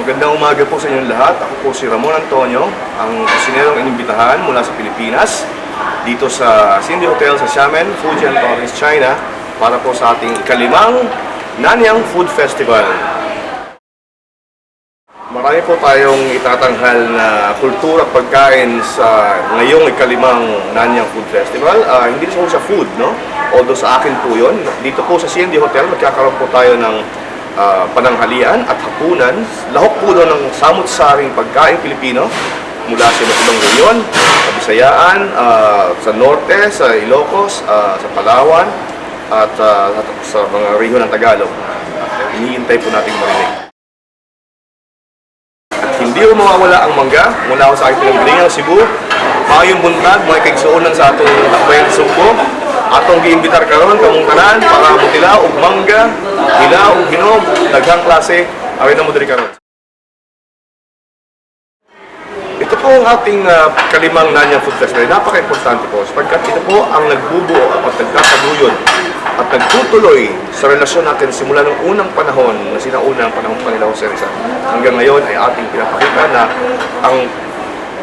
Magandang umaga po sa inyong lahat. Ako po si Ramon Antonio, ang kusinerong inimbitahan mula sa Pilipinas dito sa Cindy Hotel sa Xiamen, Fujian Province, China para po sa ating ikalimang Nanyang Food Festival. Marami po tayong itatanghal na kultura at pagkain sa ngayong ikalimang Nanyang Food Festival. Ah, hindi po sa food, no? Although sa akin po yun. Dito po sa CND Hotel, magkakaroon po tayo ng ah, pananghalian at hapunan. Lahok po doon ng samut-saring pagkain Pilipino mula sa iba't ibang reyon, sa Bisayaan, ah, sa Norte, sa Ilocos, ah, sa Palawan, at ah, sa mga rehiyon ng Tagalog. Iniintay po nating marinig. Hindi ko mawawala ang mangga mula sa aking pinanggalingan ng Cebu. Mayong buntag, mga kaigsuonan sa atong takbayan sa. Atong giimbitar karon kamong tanan para mutila og mangga, hila og daghang klase away na mo karon. Ito po ang ating ah, kalimang Nanyang Food Festival. Napaka-importante po sapagkat ito po ang nagbubuo at nagkakaguyod at nagtutuloy sa relasyon natin simula ng unang panahon na sinauna ang panahon pa nila Jose Rizal. Hanggang ngayon ay ating pinapakita na ang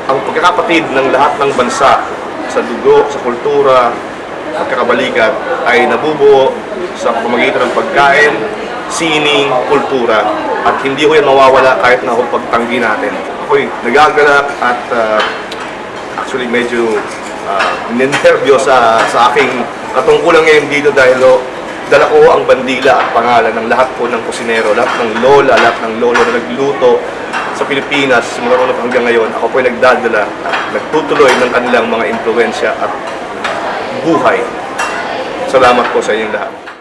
ang pagkakapatid ng lahat ng bansa sa dugo, sa kultura, at kakabalikat ay nabubuo sa pamamagitan ng pagkain, sining, kultura at hindi ko yan mawawala kahit na kung pagtanggi natin. Ako'y nagagalak at ah, actually medyo uh, ninervyo sa, sa aking katungkulan ngayon dito dahil oh, dala ko ang bandila at pangalan ng lahat po ng kusinero, lahat ng lola, lahat ng lolo na nagluto sa Pilipinas simula noon hanggang ngayon. Ako po ay nagdadala at nagtutuloy ng kanilang mga impluensya at buhay. Salamat po sa inyong lahat.